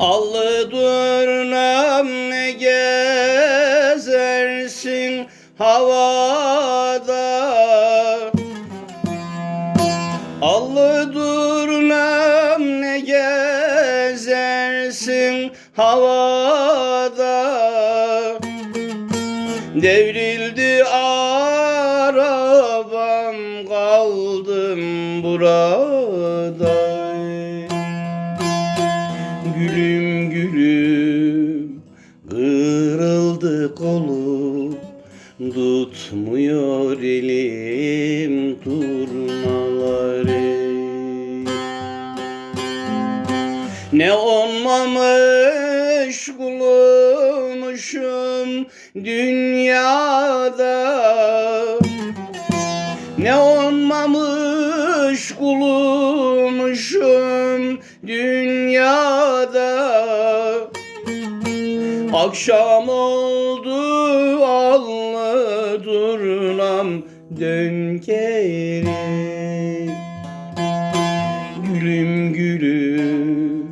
Allı durnam ne gezersin havada? Allı durnam ne gezersin havada? Devrildi arabam kaldım burada. Gülüm gülüm kırıldı kolum. Tutmuyor elim turnaları. Ne olmamış kulumuşum dünyada. Ne olmamış kulumuşum dünyada. Akşam oldu allı durnam dön geri. Gülüm gülüm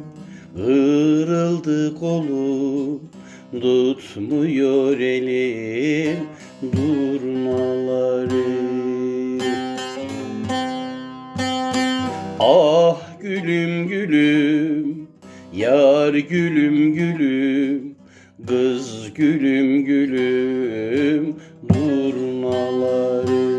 kırıldı kolum Tutmuyor elim durnaları gülüm gülüm Yar gülüm gülüm Kız gülüm gülüm Durnaları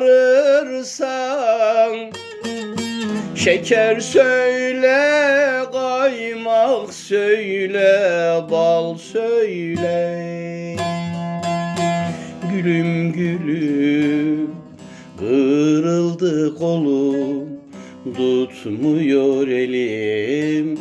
ele varırsan Şeker söyle, kaymak söyle, bal söyle. Gülüm gülüm Kırıldı kolum Tutmuyor elim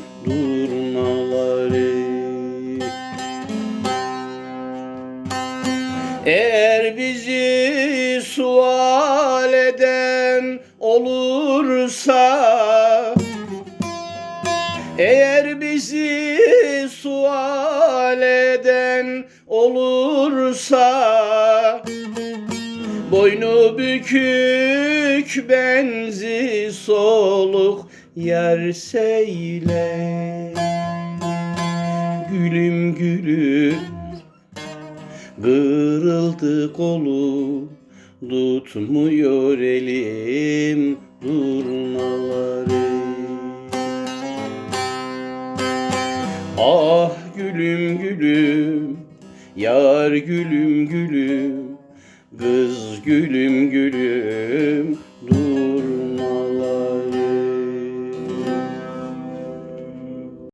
olursa eğer bizi sual eden olursa Boynu bükük benzi soluk yerseyle Gülüm gülüm Kırıldı kolum Tutmuyor elim gülüm Kız gülüm gülüm Dur